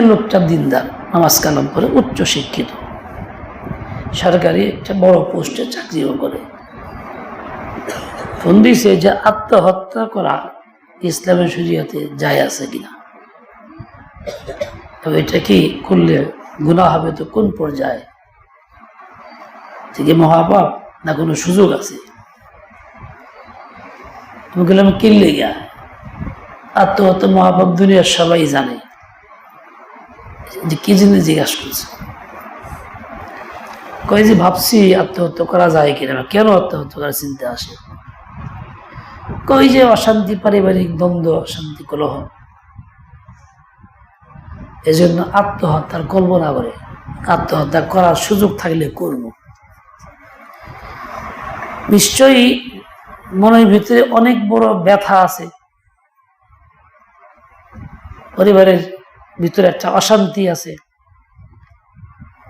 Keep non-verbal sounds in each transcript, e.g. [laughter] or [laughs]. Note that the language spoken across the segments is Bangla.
লোকটা দিনদার, নামাজ কালাম করে উচ্চ শিক্ষিত। সরকারি একটা বড় পোস্টে চাকরিও করে। ফোন দিছে যে আত্মহত্যা করা ইসলামের শরীয়তে যায় আছে কিনা। তবে এটা কি করলে গুণা হবে তো কোন পর্যায়ে? থেকে মহাপাপ না কোনো সুযোগ আছে? আমি বললাম, কিনলে গিয়া? আত্মহত্যা মহাপাপ দুনিয়ার সবাই জানে। যে কি জিনিস জিজ্ঞাসা করছে? কয়ে যে ভাবছি আত্মহত্যা করা যায় কিনা কেন আত্মহত্যা করার চিন্তা আসে? কই যে অশান্তি, পারিবারিক দ্বন্দ্ব, অশান্তি, কলহ। এজন্য আত্মহত্যার কল্পনা করে। আত্মহত্যা করার সুযোগ থাকলে করব। নিশ্চয়ই মনের ভিতরে অনেক বড় ব্যথা আছে। পরিবারের ভিতরে একটা অশান্তি আছে,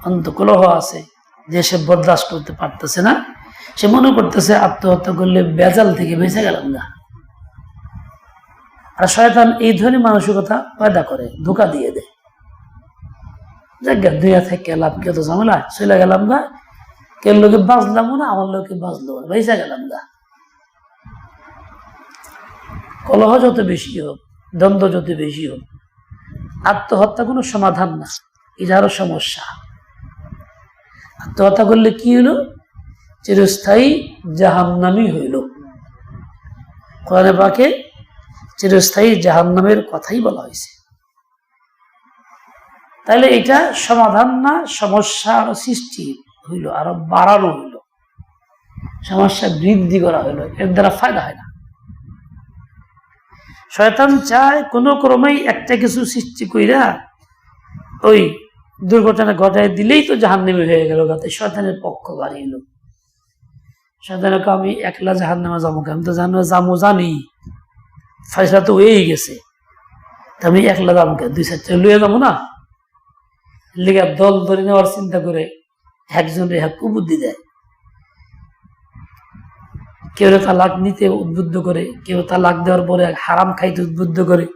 অন্তকলহ আছে, যে সে বরদাস্ত করতে পারতেছে না। সে মনে করতেছে, আত্মহত্যা করলে বেজাল থেকে বেঁচে গেলাম না। আর শয়তান এই ধরনের মানসিকতা পয়দা করে, ধোকা দিয়ে দেয়। থেকে লাভ কে তো ঝামেলা? চলে গেলাম লোকে বাঁচলাম না, আমার লোকে বাঁচলো না, বেঁচে গেলাম গা কলহ যত বেশি হোক, দ্বন্দ্ব যত বেশি হোক আত্মহত্যা কোনো সমাধান না এটা আরও সমস্যা। আত্মহত্যা করলে কি হলো? চিরস্থায়ী জাহান্নামি হইল। কোরআনে পাকে চিরস্থায়ী জাহান্নামের কথাই বলা হয়েছে। তাহলে এটা সমাধান না সমস্যা আরও সৃষ্টি হইল, আরও বাড়ানো হইল। সমস্যা বৃদ্ধি করা হইল, এর দ্বারা ফায়দা হয় না। শয়তান চায় কোনো ক্রমেই একটা কিছু সৃষ্টি কইরা ওই দুর্ঘটনা ঘটায় দিলেই তো জাহান্নামি হয়ে গেল গাতে শয়তানের পক্ষ বাড়িল শয়তানকে আমি একলা জাহান্নামে যাব আমি তো জানো যাব জানি। ফয়সলা তো হয়েই গেছে। আমি একলা যাব কেন? দুই চারটে লুয়ে যাব না? লিগা দল ধরে নেওয়ার চিন্তা করে একজন রেহা কুবুদ্ধি দেয়। কেউ তালাক নিতে উদ্বুদ্ধ করে, কেউ তালাক দেওয়ার পরে হারাম খাইতে উদ্বুদ্ধ করে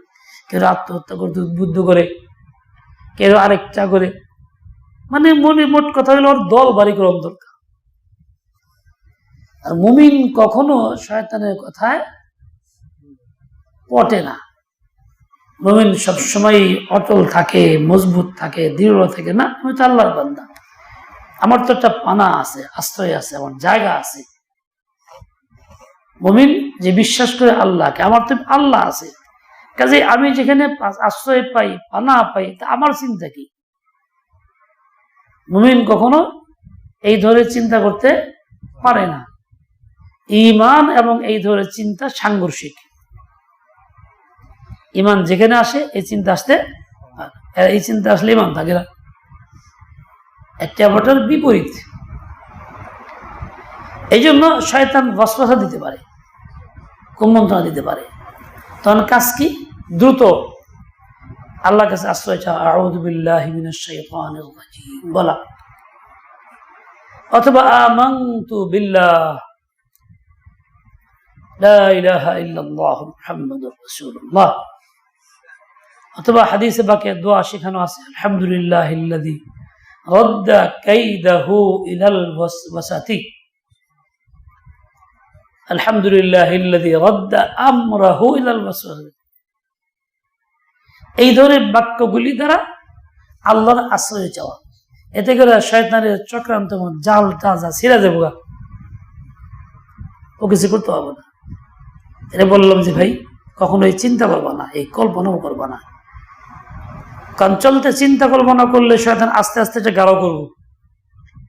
কেউ আত্মহত্যা করতে উদ্বুদ্ধ করে, কেউ আরেকটা করে। মানে মনে মোট কথা হলো ওর দল বাড়ি করার দরকার আর মুমিন কখনো শয়তানের কথায় পটে না। মুমিন সবসময় অটল থাকে, মজবুত থাকে, দৃঢ় থাকে না, আমি তো আল্লাহর বান্দা। আমার তো একটা পানা আছে, আশ্রয় আছে, আমার জায়গা আছে। মুমিন যে বিশ্বাস করে আল্লাহকে, আমার তো আল্লাহ আছে। কাজে আমি যেখানে আশ্রয় পাই পানা পাই, তা আমার চিন্তা কি? মুমিন কখনো এই ধরে চিন্তা করতে পারে না। ইমান এবং এই ধরনের চিন্তা সাংঘর্ষিক। ইমান যেখানে আসে, এই চিন্তা আসতে এই চিন্তা আসলে ইমান থাকে না। একটা আবারটার বিপরীত। এই জন্য শয়তান বসবাসা দিতে পারে, কুমন্ত্রণা দিতে পারে। তখন কাজ কি? দ্রুত আল্লাহ কাছে আশ্রয় চাওয়া আউদ্দিল্লাহ বলা অথবা আমন্তু বিল্লাহ অথবা হাদিসে বাকি দোয়া শেখানো আছে আলহামদুলিল্লাহ রদ্দা কাইদাহু ইলাল ওয়াসাতি আলহামদুলিল্লাহ রদ্দা আমরাহু ইলাল ওয়াসাতি এই ধরনের বাক্যগুলি দ্বারা আল্লাহর আশ্রয় চাওয়া। এতে করে শয়তানের চক্রান্ত জাল টাজা ছিঁড়া যাব ও কিছু করতে হবে না। এটা বললাম যে, ভাই কখনো এই চিন্তা করবা না, এই কল্পনাও করবা না। কারণ চলতে চিন্তা কল্পনা করলে শয়তান আস্তে আস্তে এটা গাঢ় করব।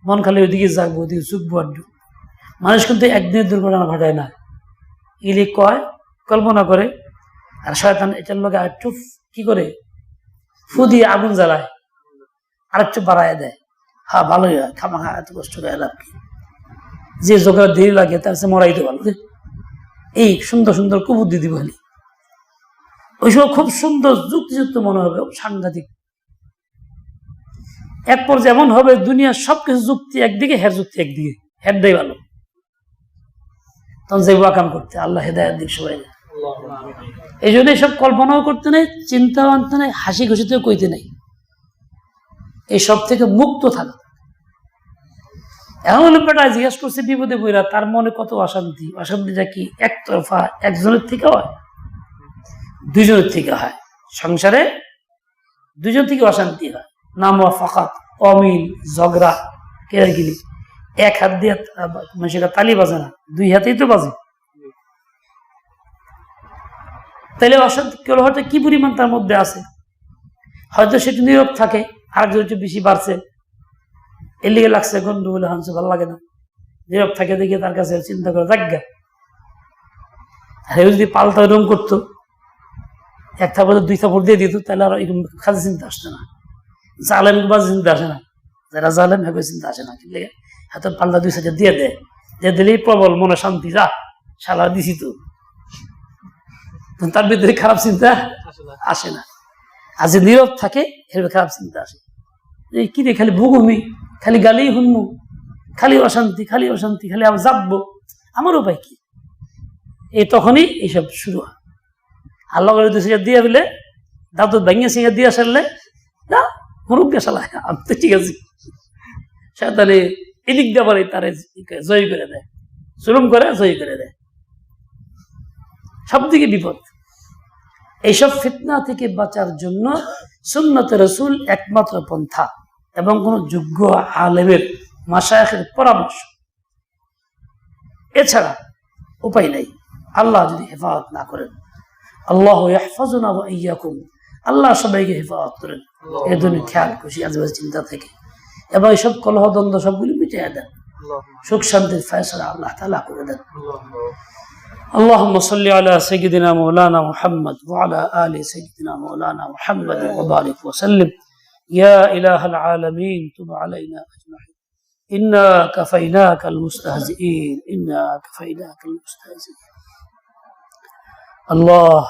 মন খালি ওইদিকে জাগবো ওদিকে চুকবো আড্ডু মানুষ কিন্তু একদিনের দুর্ঘটনা ঘটায় না। ইলি কয়, কল্পনা করে, আর শয়তান এটার লোক একটু কি করে? ফু দিয়ে আগুন জ্বালায়। আর একটু বাড়ায় দেয়। হ্যাঁ ভালোই হয়। খামা খা এত কষ্ট করে লাভ কি? যে জোগাড় দেরি লাগে, তার সে মরাইতে ভালো। এই সুন্দর সুন্দর কুবুদ্ধি দিব ওই সময় খুব সুন্দর যুক্তিযুক্ত মনে হবে সাংঘাতিক। এক পর্যায়ে এমন হবে, দুনিয়ার সবকিছু যুক্তি একদিকে, হের যুক্তি একদিকে। হের দেয় ভালো। তখন যে কাম করতে, আল্লাহ হেদায়ের দিক সবাই এই জন্য এসব কল্পনাও করতে নেই, চিন্তাও আনতে নেই, হাসি খুশিতেও কইতে নেই। এইসব থেকে মুক্ত থাকা। এমন ব্যাপারটা জিজ্ঞেস করছে, বিপদে বইরা তার মনে কত অশান্তি। অশান্তিটা কি একতরফা, একজনের থেকে হয়? দুজনের থেকে হয়। সংসারে দুজন থেকে অশান্তি হয়। নাম ফাকাত, অমিল, ঝগড়া কেরাগিলি এক হাত দিয়ে মানে সেটা তালি বাজে না, দুই হাতেই তো বাজে। তাহলে অশান্তি কলহটা কি পরিমাণ তার মধ্যে আছে? হয়তো সেটা নীরব থাকে, আরেকজন একটু বেশি বাড়ছে। এর লিগে লাগছে গন্ডগোল হানছে, ভালো লাগে না। নীরব থাকে দেখে তার কাছে চিন্তা করে জাগা আর যদি পাল্টা রং করতো, এক থাপড়ে দুই থাপড় দিয়ে দিত, তাহলে আর এরকম খাজে চিন্তা আসতো না। জালেম বাজে চিন্তা আসে না। যারা জালেম হবে চিন্তা আসে না। কিন্তু হাতে পাল্টা দুই সাইডে দিয়ে দেয়। দিয়ে দিলেই প্রবল, মনে শান্তি, যা, শালা, দিছি তো। তার ভিতরে খারাপ চিন্তা আসে না। আর যে নীরব থাকে এর খারাপ চিন্তা আসে। এই কি রে খালি ভুগুমি খালি গালি হুনমু খালি অশান্তি খালি অশান্তি খালি আমি যাব। আমার উপায় কি? এই তখনই এইসব শুরু হয়। আল্লাহ করে দুই সিগার দিয়ে ফেলে দাঁত ভেঙে সিগার দিয়ে সারলে না মুরুখ গেছালায় আমি তো ঠিক আছে। সে তাহলে এদিক দিয়ে আবার তারে জয় করে দেয়। জুলুম করে জয় করে দেয়। সব দিকে বিপদ। এইসব ফিতনা থেকে বাঁচার জন্য সুন্নত রসুল একমাত্র পন্থা এবং কোন যোগ্য আলেমের মাসায়ের পরামর্শ। এছাড়া উপায় নাই। আল্লাহ যদি হেফাজত না করেন আল্লাহ আল্লাহ সবাইকে হেফাজত করেন। এই ধরনের খেয়াল খুশি আজবাজ চিন্তা থেকে। এবং এইসব কলহ দ্বন্দ্ব সবগুলি মিটিয়ে দেন। সুখ শান্তির ফয়সলা আল্লাহ তালা করে দেন। اللهم صل على سيدنا مولانا محمد وعلى آل سيدنا مولانا محمد وبارك وسلم يا إله العالمين تب علينا أجمعين إنا كفيناك المستهزئين إنا كفيناك المستهزئين আল্লাহ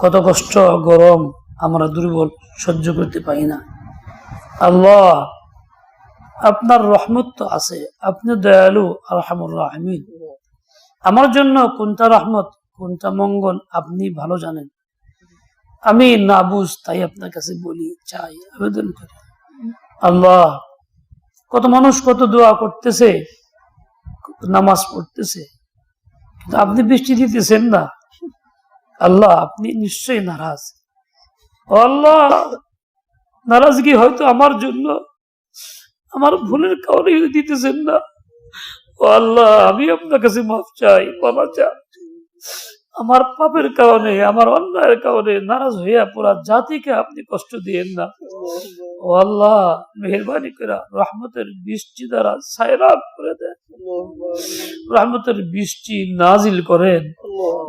কত কষ্ট গরম আমরা দুর্বল সহ্য করতে পারি না আল্লাহ আপনার রহমত তো আছে আপনি দয়ালু আলহামুর রাহমিন আমার জন্য কোনটা রহমত, কোনটা মঙ্গল, আপনি ভালো জানেন। আমি না বুঝ তাই আপনার কাছে বলি, চাই, আবেদন করি। আল্লাহ, কত মানুষ কত দোয়া করতেছে নামাজ পড়তেছে, কিন্তু আপনি বৃষ্টি দিতেছেন না। আল্লাহ, আপনি নিশ্চয়ই নারাজ। আল্লাহ, নারাজগি হয়তো আমার জন্য, আমার ভুলের কারণে দিতেছেন না। আল্লাহ আমি আপনার কাছে মাফ চাই বাবা চাই। আমার পাপের কারণে আমার অন্যায়ের কারণে নারাজ হইয়া পুরা জাতিকে আপনি কষ্ট দিয়েন না। ও আল্লাহ মেহরবানি করে রহমতের বৃষ্টি দ্বারা সায়রাব করে দেন। রহমতের বৃষ্টি নাজিল করেন।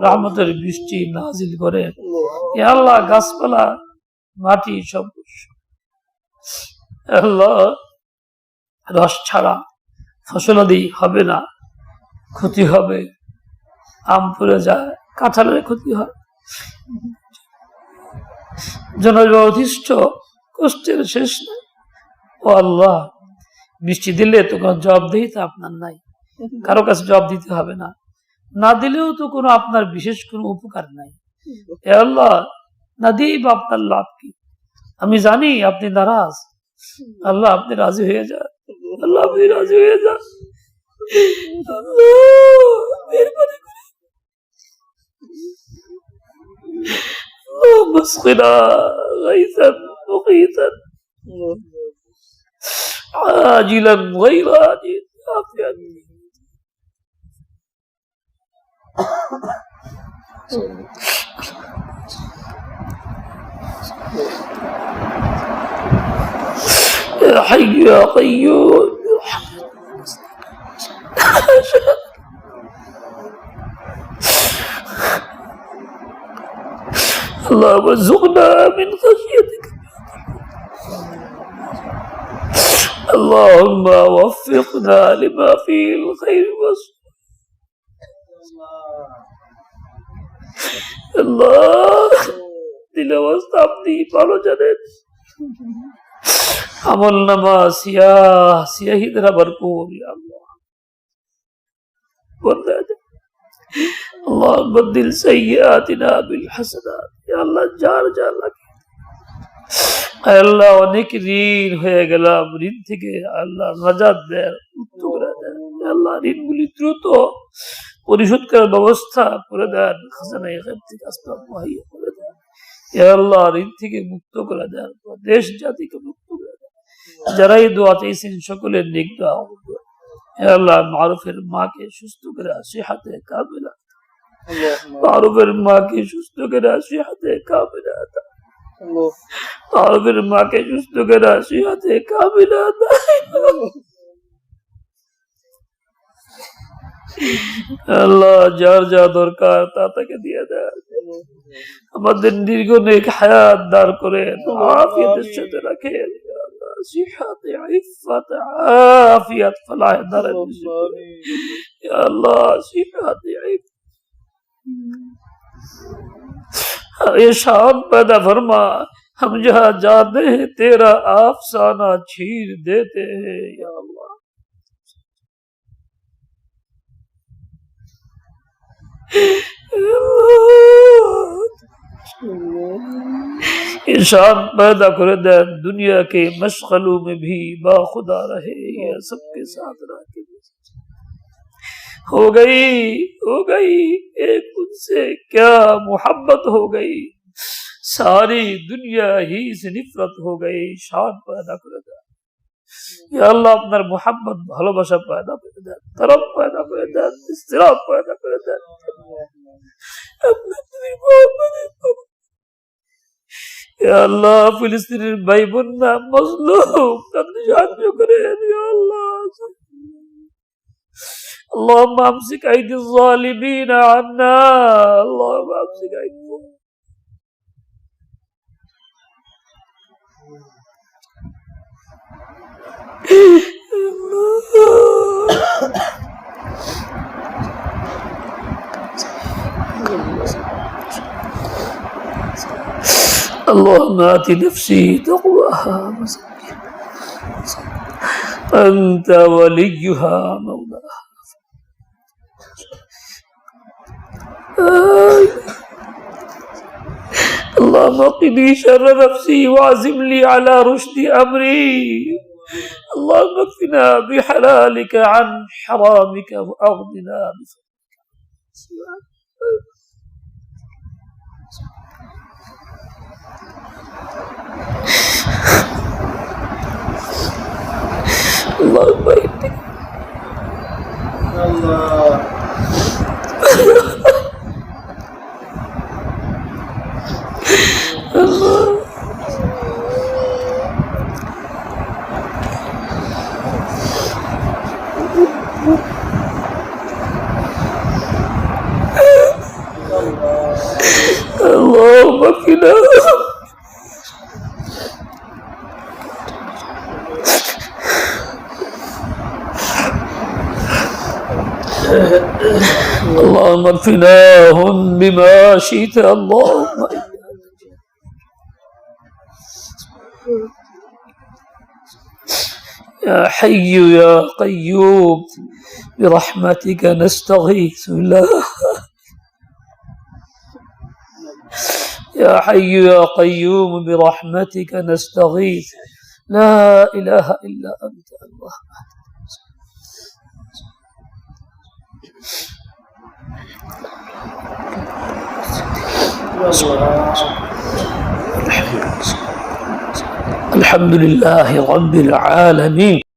রহমতের বৃষ্টি নাজিল করেন। এ আল্লাহ গাছপালা মাটি সব। আল্লাহ রস ছাড়া ফসলাদি হবে না, ক্ষতি হবে, আম পড়ে যায়, কাঁঠালের ক্ষতি হয়। জনজীব অধিষ্ঠ কষ্টের শেষ নেই। ও আল্লাহ, বৃষ্টি দিলে তো কোনো জবাবদেহিতা আপনার নাই। কারও কাছে জবাব দিতে হবে না। না দিলেও তো কোনো আপনার বিশেষ কোনো উপকার নাই। এ আল্লাহ, না দিয়েই বা আপনার লাভ কি? আমি জানি আপনি নারাজ। আল্লাহ আপনি রাজি হয়ে যান। আল্লাহ আপনি রাজি হয়ে যান আল্লাহ, মেহরবানি করে। اللهم اسقنا غيثا مغيثا عاجلا غير عاجل عافيا يا حي يا قيوم [laughs] اللهم ارزقنا من خشيتك اللهم وفقنا لما فيه الخير والصلاح আল্লাহ দিলে অবস্থা আপনি ভালো জানেন আমল নামা সিয়া সিয়াহিদরা ভরপুর ইয়া আল্লাহ অনেক ঋণ হয়ে গেলাম, ঋণ থেকে আল্লাহ নাজাদ দেন উত্তরা দেন। আল্লাহ দ্রুত পরিশোধ করার ব্যবস্থা করে দেন খাজানা এখান থেকে ঋণ থেকে মুক্ত দেন, দেশ জাতিকে মুক্ত দোয়া চাইছেন, সকলের নিগ্রহ আল্লাহ মারুফের মাকে সুস্থ করে আসি হাতে কাবিলা মারুফের মাকে সুস্থ করে আসি হাতে কাবিলা মারুফের মাকে সুস্থ করে আসি হাতে কাবিলা আল্লাহ যার যা দরকার তা তাকে দিয়ে দেয় আমাদের দীর্ঘ নেক হায়াত দাঁড় করে আফিয়াতের সাথে রাখে صحت عفت عافیت فلاح درج یا اللہ صحت عفت یہ شام پیدا فرما ہم جہاں جاتے ہیں تیرا آفسانہ چھیر دیتے ہیں یا اللہ یا اللہ انسان پیدا کر دے، دنیا کے مشغلوں میں بھی با خدا رہے یا سب کے ساتھ رہ ہو گئی ہو گئی، ایک ان سے کیا محبت ہو گئی۔ ساری دنیا ہی سے نفرت ہو گئی، شان پیدا کر دے۔ আল্লাহ, আপনার মোহাম্মদ ভালোবাসা পয়দা করে দেন তরফ পয়দা করে দেন ইস্তরাব পয়দা করে দেন। আল্লাহ, ফিলিস্তিনের ভাই বোন সাহায্য করে আল্লাহ। اللهم امسك اللهم آت نفسي تقواها أنت وليها مولاها. اللهم قني شر نفسي وعزم لي على رشد أمري. اللهم اكفنا بحلالك عن حرامك وأغننا بفضلك. اللهم اكفنا. اللهم اكفناهم بما شئت. اللهم يا حي يا قيوم برحمتك نستغيث الله. يا حي يا قيوم برحمتك نستغيث. لا إله إلا أنت الله الحمد لله رب العالمين.